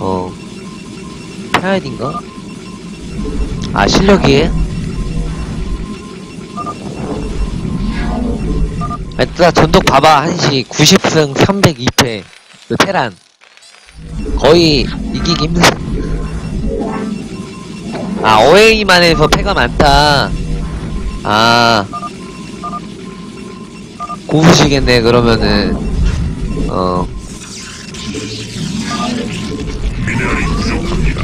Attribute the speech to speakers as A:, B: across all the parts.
A: 어. 페아이딘가? 아, 실력이? 아니, 나 전독 봐봐. 한시 90승 302패. 그 테란. 거의 이기기 힘든. 아, 어웨이만 해서 패가 많다. 아. 고수시겠네, 그러면은. 어.
B: 미네랄이 부족합니다.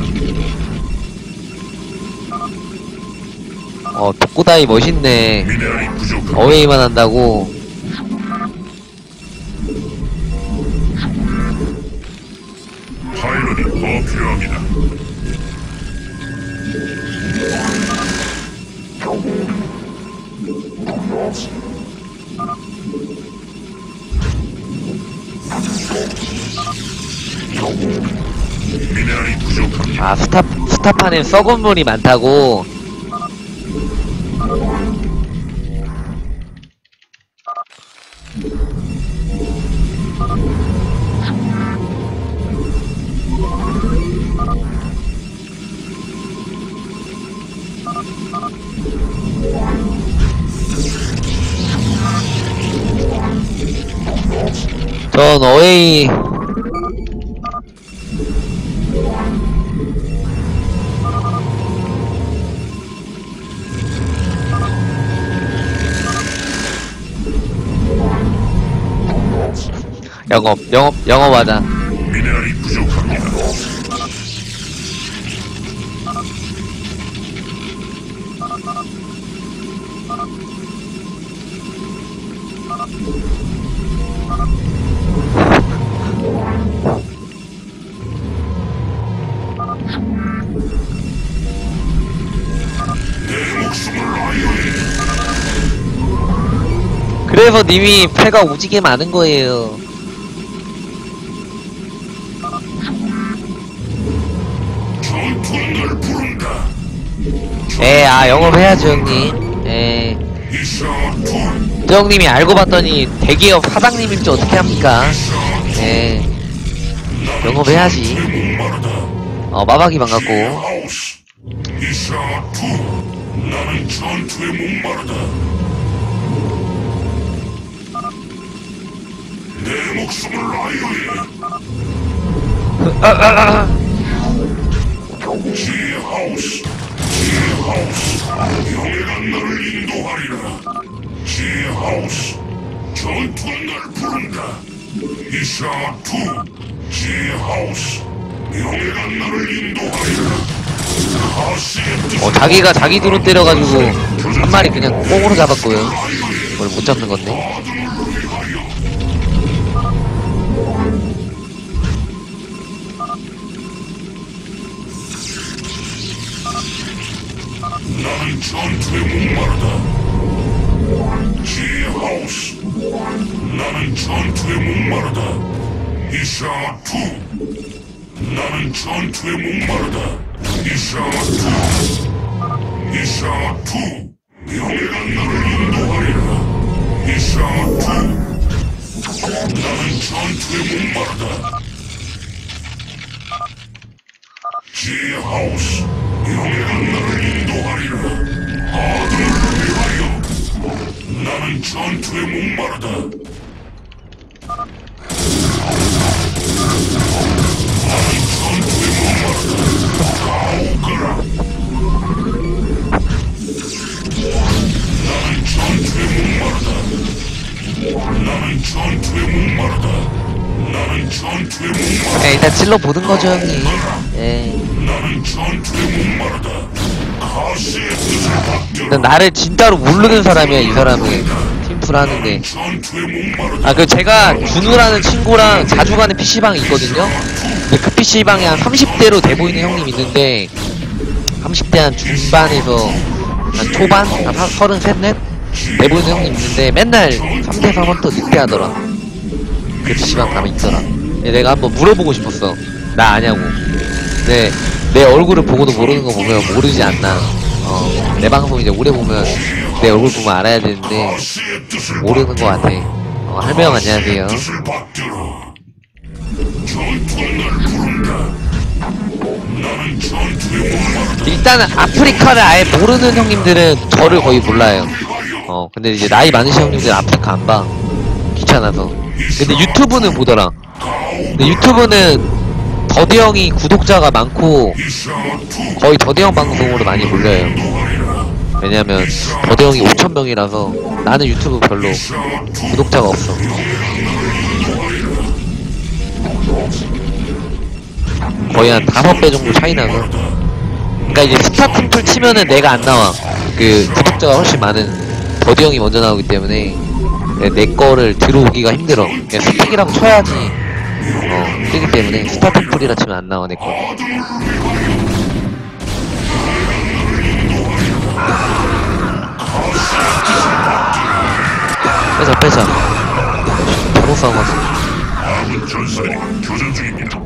A: 어, 독고다이 멋있네. 어웨이만 한다고.
B: 파일럿이 더 필요합니다.
A: 아, 스타, 스타판에 썩은 물이 많다고. 전 어웨이 영업 영업 영업하자
B: 미네랄이 부족합니다. 내 목숨을 아유해
A: 그래서 님이 패가 오지게 많은 거예요 에 아 영업해야죠 형님 에
B: 이샤투
A: 저 형님이 알고 봤더니 대기업 사장님일 줄 어떻게 합니까 에 영업해야지
B: 목마르다.
A: 어 마박이 반갑고.
B: 내 목숨을 아유해 지하우스 지 하우스 영예가 너를 인도하리라 지 하우스 전투는 날 부른다 이샤 투 지 하우스 영예가 너를 인도하리라 가시의 뜻을
A: 어 자기가 자기 드론 때려가지고 한 마리 그냥 꽁으로 잡았고요. 그걸 못 잡는 건데
B: 나는 전투에 목마르다. 지하우스. 나는 전투에 목마르 명예가 나를 인도하리라. 아들을 위하여. 나는 전투에 목마르다. 나는 전투에 목마르다.
A: 그냥 일단 찔러 보는 거죠 형님 예. 근데 나를 진짜로 모르는 사람이야 이 사람은 팀플 하는데. 아 그 제가 준우라는 친구랑 자주 가는 PC방이 있거든요 근데 그 PC방에 한 30대로 돼 보이는 형님 있는데 30대 한 중반에서 한 초반? 한 33, 넷? 돼 보이는 형님 있는데 맨날 3대 4번터 늑대 하더라 그 PC방 가면 있더라 근데 내가 한번 물어보고 싶었어 나 아냐고 근데 내 얼굴을 보고도 모르는 거 보면 모르지 않나 어, 내 방송 이제 오래 보면 내 얼굴 보면 알아야 되는데 모르는 것 같아. 어, 할매형 안녕하세요. 일단은 아프리카를 아예 모르는 형님들은 저를 거의 몰라요. 어, 근데 이제 나이 많으신 형님들은 아프리카 안 봐. 귀찮아서. 근데 유튜브는 보더라. 근데 유튜브는 더대형이 구독자가 많고 거의 더대형 방송으로 많이 몰려요. 왜냐면 더대형이 5천 명이라서 나는 유튜브 별로 구독자가 없어. 거의 한 다섯 배 정도 차이 나서. 그러니까 이제 스타팅풀 치면은 내가 안 나와. 그 구독자가 훨씬 많은 더대형이 먼저 나오기 때문에 내, 내 거를 들어오기가 힘들어. 그냥 스틱이라고 쳐야지. 어, 뜨기 때문에 스타팅풀이라 치면 안 나와 내 거. 빼자 빼자. 바로.
B: 아군 전사들이 교전 중입니다.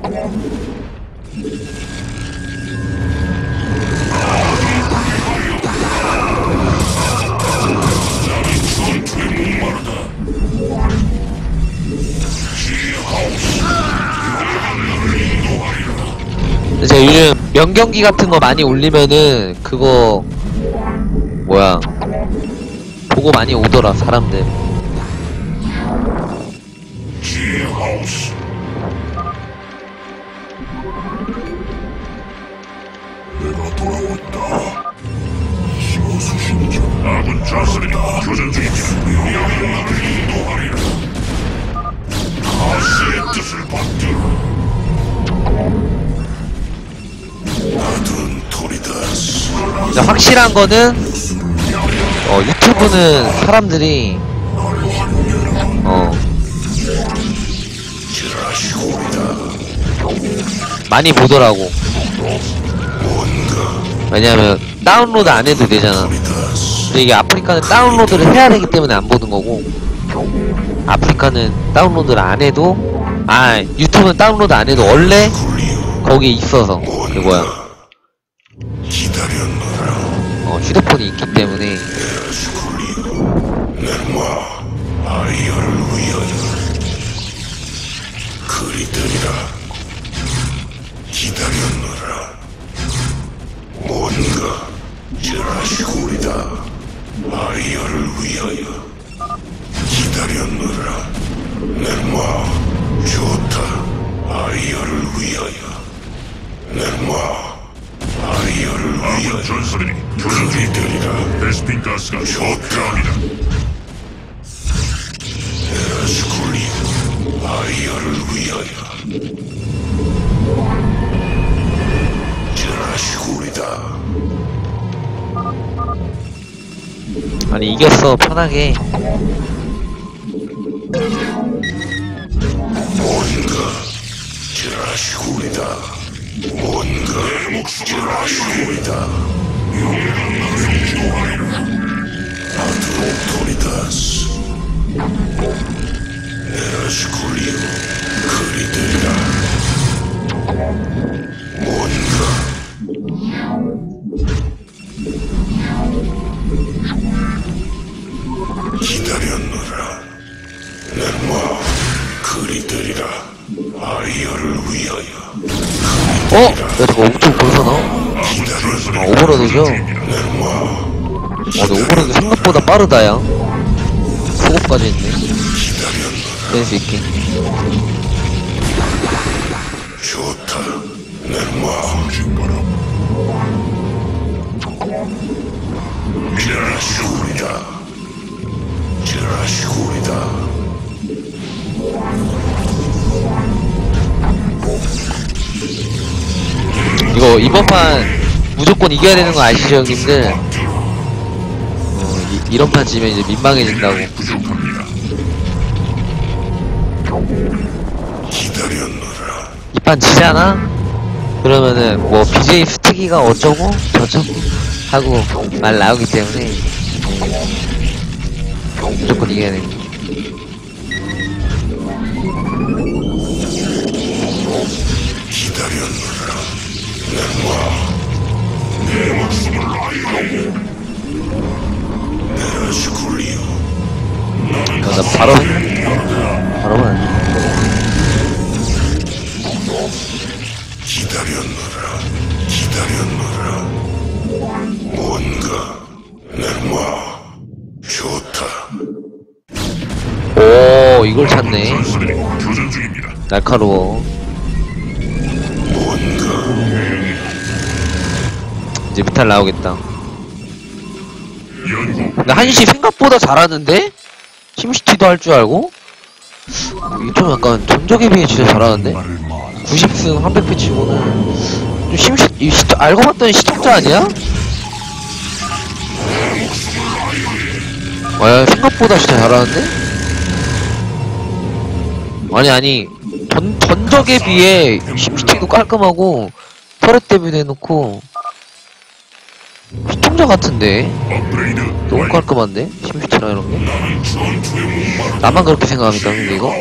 A: 제가 요즘 명경기 같은 거 많이 올리면은 그거 뭐야 보고 많이 오더라 사람들 진짜 확실한 거는 어 유튜브는 사람들이 어. 많이 보더라고. 왜냐면 다운로드 안 해도 되잖아. 근데 이게 아프리카는 다운로드를 해야 되기 때문에 안 보는 거고 아프리카는 다운로드를 안 해도 아 유튜브는 다운로드 안 해도 원래 거기에 있어서 그 뭐야. 어, 휴대폰이 있기 때문에.
B: 기다렸노라. 뭔가 지라시골이다 아이어를 위하여 기다렸노라. 넷마 좋다. 아이어를 위하여. 넷마 아이어를 위하여. 전설이 그리들이라. 베스핀 가스가 좋다합니다. 에라스쿨리 아이어를 위하여. 제라시쿨이다
A: 아니 이겼어. 편하게.
B: 뭔가 제라시쿨이다 뭔가 아드로토리다스 에라스쿨리오 그리들이라 그리들이라 아이어를 위하여.
A: 어? 야 저거 엄청 나와? 아 오버로드죠? 아 근데 오버로드 생각보다 빠르다 야. 속업까지 있네. 댄스 있게.
B: 좋다. 넷마 진바람 제라
A: 이번 판 무조건 이겨야 되는 거 아시죠 형님들? 어, 이, 이런 판 지면 이제 민망해진다고. 이 판 지잖아? 그러면은 뭐 BJ 스티기가 어쩌고? 저쩌고? 하고 말 나오기 때문에. 무조건 이겨야 돼
B: 기다
A: 나 바로 바로는 안 돼.
B: 기다렸노라. 기다렸노라. 뭔가 내마. 좋다.
A: 오 이걸 찾네.
B: 전사들이 교전 중입니다.
A: 날카로워.
B: 뭔가.
A: 이제 미탈 나오겠다 근데 한시 생각보다 잘하는데? 심시티도 할 줄 알고? 이게 좀 약간 전적에 비해 진짜 잘하는데? 90승 300패 치고는 좀 심시, 이 시, 알고 봤더니 시청자 아니야? 와 생각보다 진짜 잘하는데? 아니 아니 전, 전적에 비해 심시티도 깔끔하고 터렛 데뷔 해놓고 시청자 같은데? 너무. 깔끔한데? 심시티랑 이런 게? 나만 그렇게 생각합니까 근데 이거?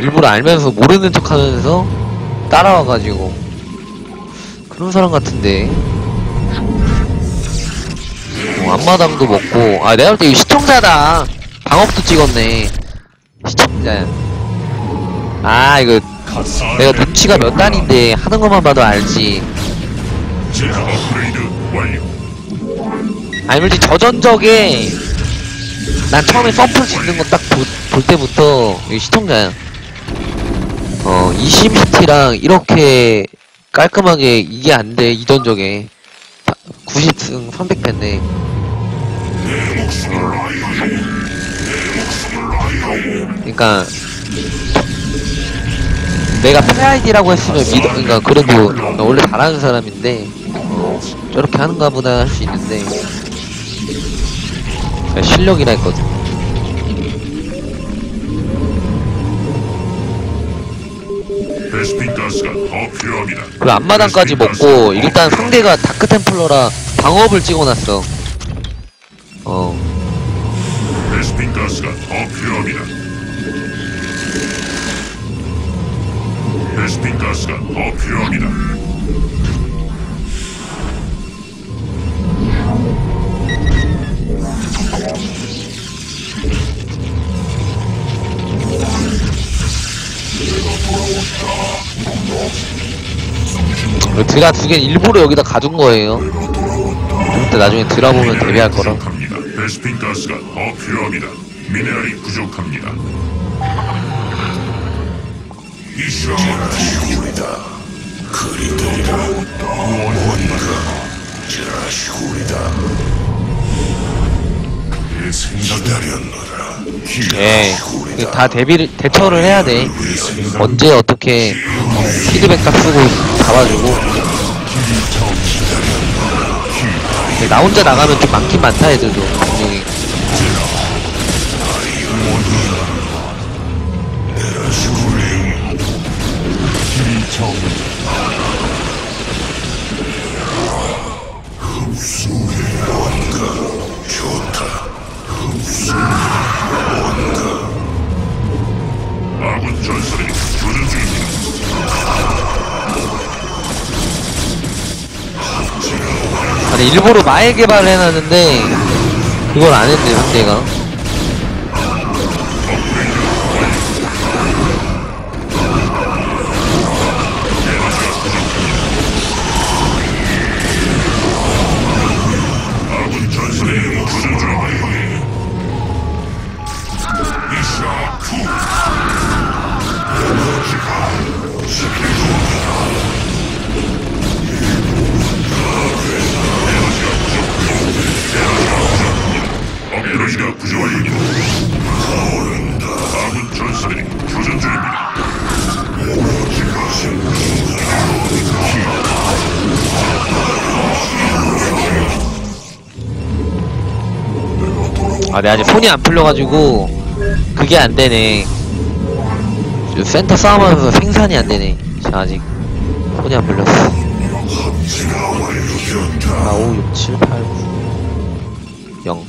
A: 일부러 알면서 모르는 척 하면서 따라와가지고 그런 사람 같은데 어, 앞마당도 먹고 아 내가 볼 때 이거 시청자다 방업도 찍었네 시청자야 아 이거 내가 눈치가 몇 단인데 하는 것만 봐도 알지
B: 제작 업그레이드 완료.
A: 아니 솔직히 저전적에 난 처음에 펌프를 짓는 거 딱 볼 때부터 시청자야 어 이심시티랑 이렇게 깔끔하게 이게 안 돼 이전적에. 90승 300패인데. 그니까 내가 패아이디라고 했으면 믿어 그니까 그래도 나 원래 잘하는 사람인데 어, 저렇게 하는가 보다 할 수 있는데 그냥 실력이라 했거든. 그리고 앞마당까지 먹고 일단 상대가 다크템플러라 방업을 찍어놨어 어
B: 베스핀 가스가 더 필요합니다. 베스핀 가스가 더 필요합니다.
A: 드라 두 개는 일부러 여기다 가둔 거예요 좀 이따 나중에 드라 보면 데뷔할 거라.
B: 베스핀 가스가 더 필요합니다. 미네랄이 부족합니다. 이샤시우리다 그리들이라 뭔가 지라시우리다 내 생각하려노라
A: 예, 그다 대비를 대처를 해야 돼. 언제 어떻게 피드백 딱 쓰고 잡아주고. 근데 나 혼자 나가면 좀 많긴 많다 애들도 분명히. 일부러 마일 개발을 해놨는데 그걸 안 했네 상대가.
B: 아,
A: 내 아직 손이 안 풀려가지고 그게 안 되네. 저 센터 싸움하면서 생산이 안 되네. 자, 아직 손이 안 풀렸어. 4, 5, 6, 7, 8, 9, 0.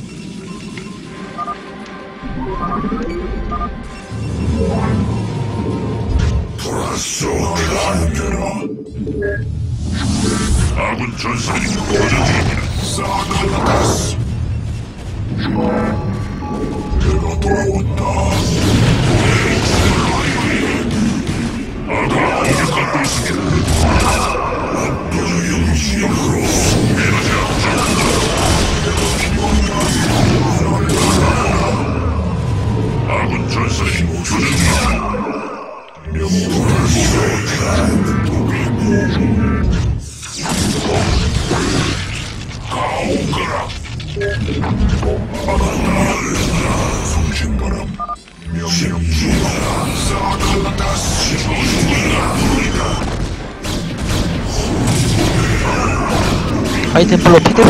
B: 아군 전설이 교전 중입니다. 사가다스. 내가 아름다운 세상이 못존중.
A: 하이템플러 피드백?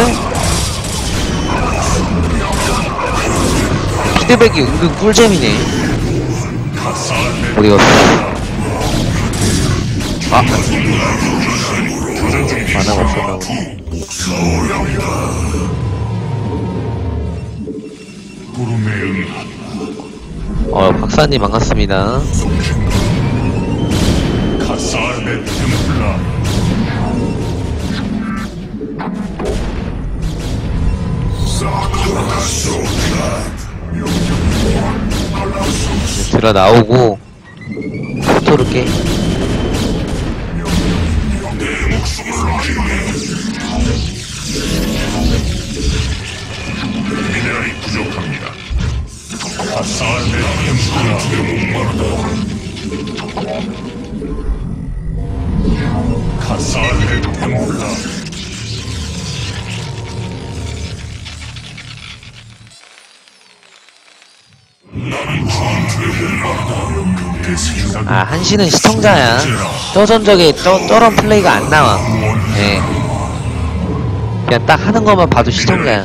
A: 피드백이 은근 꿀잼이네. 어디 갔어? 아! 만화가 보네. 어, 박사님 반갑습니다. 들어 나오고 포토를 깨.
B: 미네랄이 부족합니다.
A: 아, 한시는 시청자야. 저 전적에 저, 저런 플레이가 안 나와. 예. 그냥 딱 하는 것만 봐도 시청자야.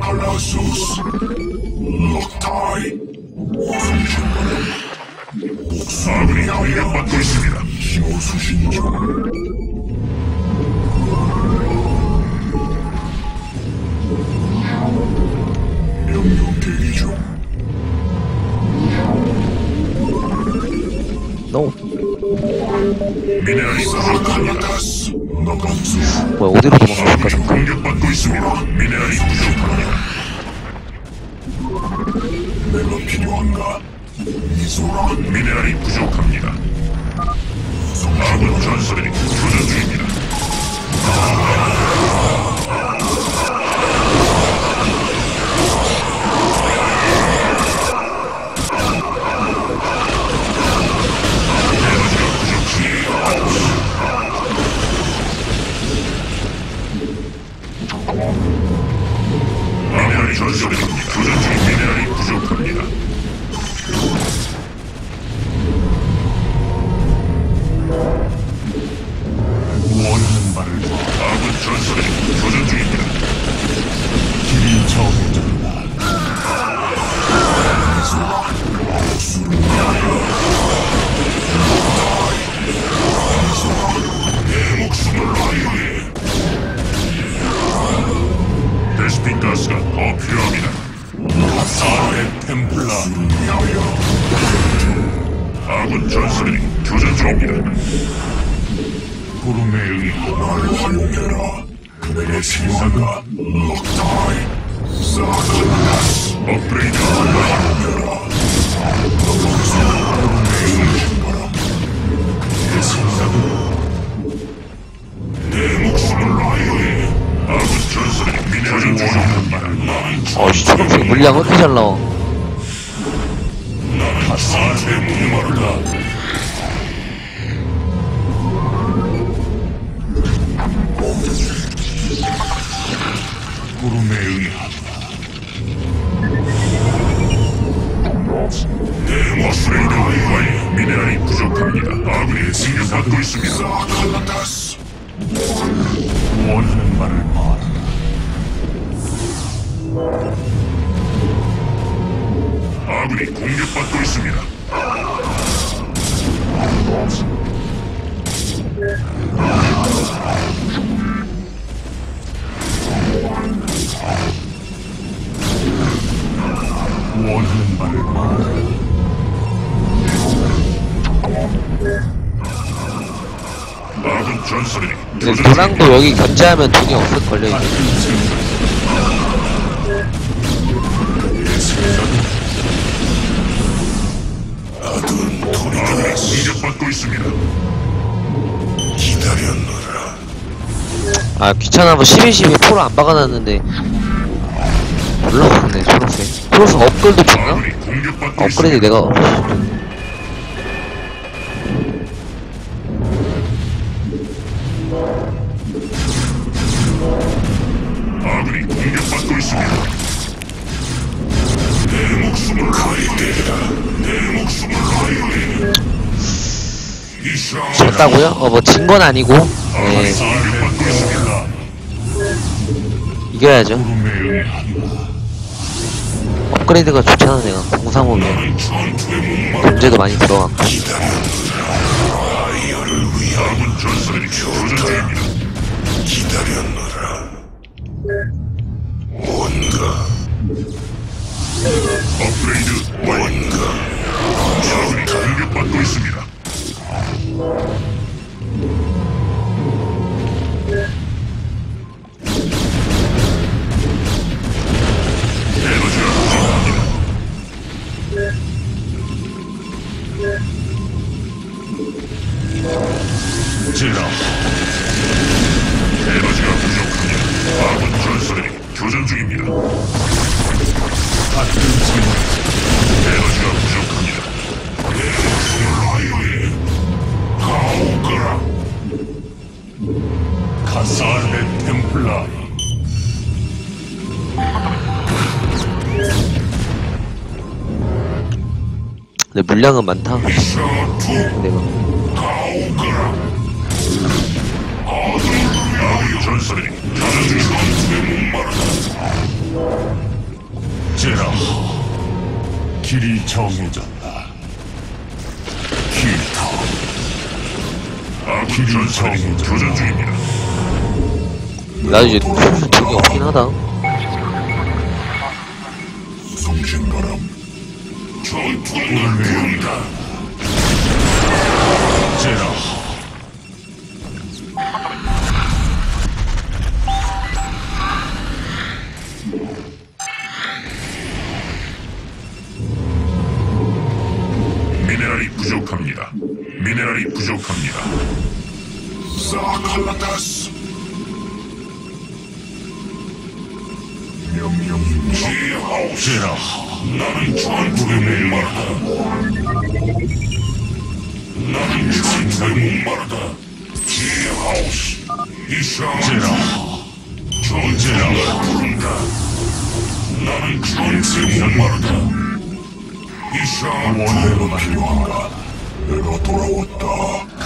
B: 알라소스 럭타이 아군이 공
A: 뭐야, 어디로 도망갔을까, 잠깐.
B: 내가 필요한가? 미소라. 미네랄이 부족합니다. 전설이 교전 중입니다. 에 생각과 럭타이 사클라스 업그레이드 활용해라 구름에 응해 내 생각은 내 목숨을 위해 아군 전설이 미네랄이 부족합니다
A: 어, 씨, 초록색 물량 왜 이렇게 잘 나와?
B: 의과에 미네랄이 부족합니다. 아군이 공격받고 있습니다. 원하는 바를 말하라. 아군이 공격받고 있습니다. 바를 말하라.
C: 아군 전설이
A: 근데 노랑도 여기 견제하면 돈이 없을 걸려 있네.
C: 공격받고 있습니다. 기다렸노라.
A: 아, 귀찮아서 1112 포로 안 박아놨는데. 올라갔네, 초록색. 초록색 업글도
C: 공격받고
A: 업그레이드. 내가. 졌다고요? 어, 뭐, 진 건 아니고. 네. 이겨야죠. 업그레이드가 좋잖아, 내가. 035면.
C: 전투의 목마
A: 견제도 많이 들어갔고.
C: 기다렸노라. 뭔가 업그레이드 뭔가 적이 공격받고 있습니다.
A: 물량은 많다. 내가.
B: 제라, 길이 정해졌다. 길타,
C: 교전 중입니다.
A: 나도 이제 돈이 없긴 하다.
C: 성신바람 전투가 부른다.
B: 제라, 제라,
C: 전투가 부른다. 나는 전투의 목마르다. 이상
B: 원대로
C: 필요한가? 내가 돌아왔다.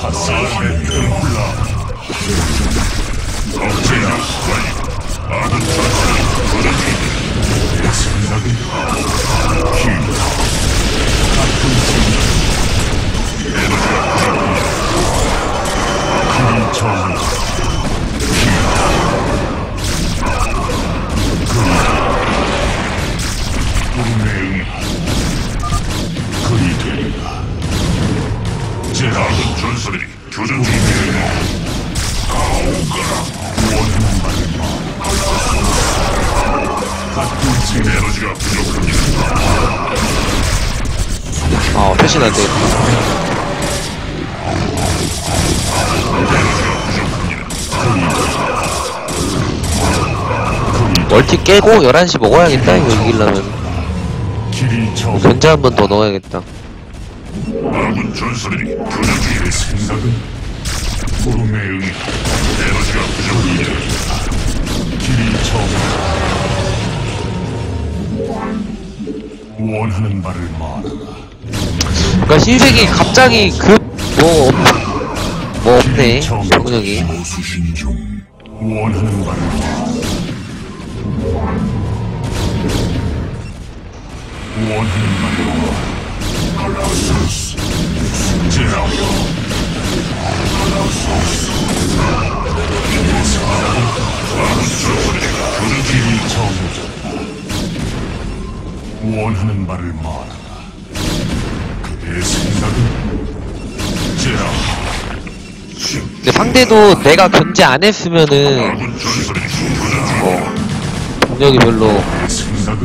B: 템플라리.
C: 제라 아군 전투를 교전 중입니다.
B: 내 생각이 길타, 같은 생각, 길이 정해 응하라. 그리 되
A: 멀티 깨고 11시 먹어야겠다, 이거 이기려면. 견제 한 번 더 넣어야겠다.
C: 아군 전설이.
B: 생각은.
C: 에너지가 부족합니다.
B: 길이 정 원하는 바를 말하라.
A: 그니까 흰색이 갑자기 급, 뭐, 없, 뭐 없네,
B: 중 원하는 바를 말하라. 원하는 바를 말하라.
D: 원하는. 그대의 생각은 제라
A: 근데 상대도 내가 견제 안 했으면은 어 병력이 별로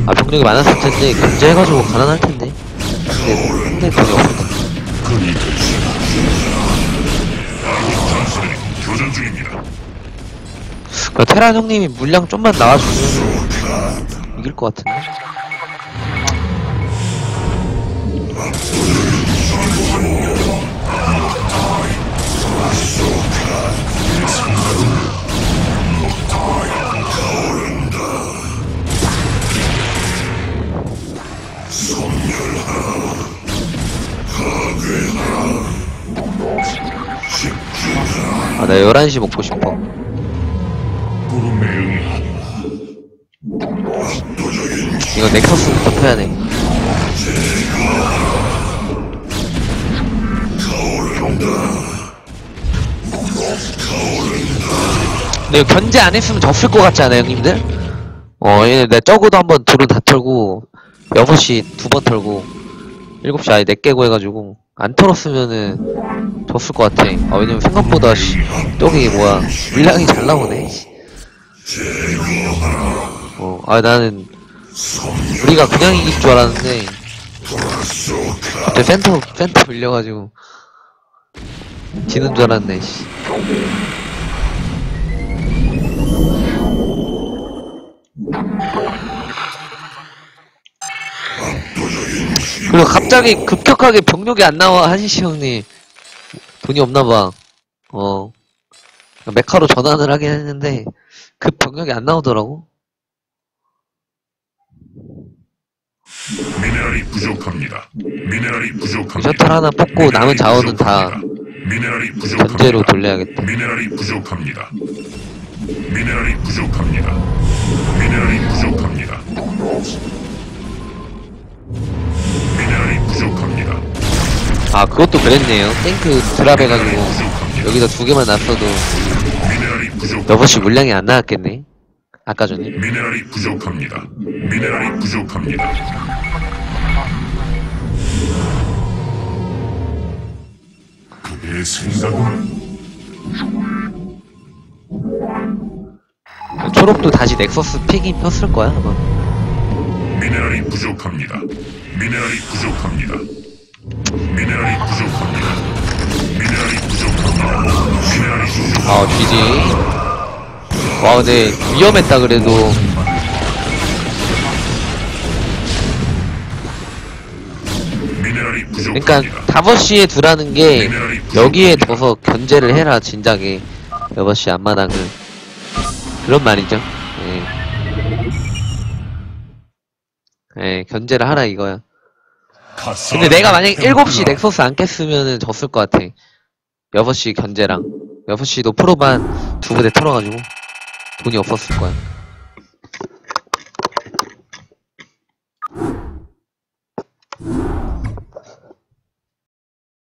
A: 아 병력이 많았을 텐데 견제해가지고 가난할 텐데 근데
B: 전설이 교전 중입니다.
A: 그 테란 형님이 물량 좀만 나와주면 이길 것 같은데 아 나 11시 먹고 싶어. 이거 넥서스부터 펴야 돼. 근데 이거 견제 안 했으면 졌을 것 같지 않아요, 형님들? 어, 얘, 내 적어도 한번 둘을 다 털고, 6시 두 번 털고, 7시 아예 넷 깨고 해가지고, 안 털었으면은 졌을 것 같아. 아, 왜냐면 생각보다, 씨, 저기 뭐야, 물량이 잘 나오네. 씨. 어, 아, 나는, 우리가 그냥 이길 줄 알았는데 그때 센터 센터 밀려가지고 지는 줄 알았네 씨. 그리고 갑자기 급격하게 병력이 안 나와 한시시 형님 돈이 없나봐 어 메카로 전환을 하긴 했는데 급 병력이 안 나오더라고
B: 미네랄이 부족합니다. 미네랄이 부족합니다.
A: 셔틀 하나 뽑고 남은 자원은 다
B: 미네랄이 부족합니다.
A: 견제로 돌려야겠다.
B: 미네랄이 부족합니다. 미네랄이 부족합니다. 미네랄이 부족합니다. 미네랄이 부족합니다.
A: 아 그것도 그랬네요. 탱크 드랍 해가지고 여기다 두 개만 놨어도. 6시 물량이 안 나왔겠네. 아까 전에.
B: 미네랄이 부족합니다. 미네랄이 부족합니다.
D: 그대의 생각은
A: 초록도 다시 넥서스 픽이 폈을 거야 아마.
B: 미네랄이 부족합니다. 미네랄이 부족합니다. 미네랄이 부족합니다. 미네랄이 부족합니다. 미네랄이 부족.
A: 아 GG. 와 근데 위험했다 그래도. 그러니까
B: 부족합니다.
A: 5시에 두라는 게 여기에 둬서 견제를 해라 진작에 6시 앞마당을. 그런 말이죠. 예. 예, 견제를 하라 이거야. 근데 내가 만약에 7시 넥서스 안 깼으면은 졌을 것 같아. 6시 견제랑. 6시도 프로반 두 부대 털어가지고 돈이 없었을 거야.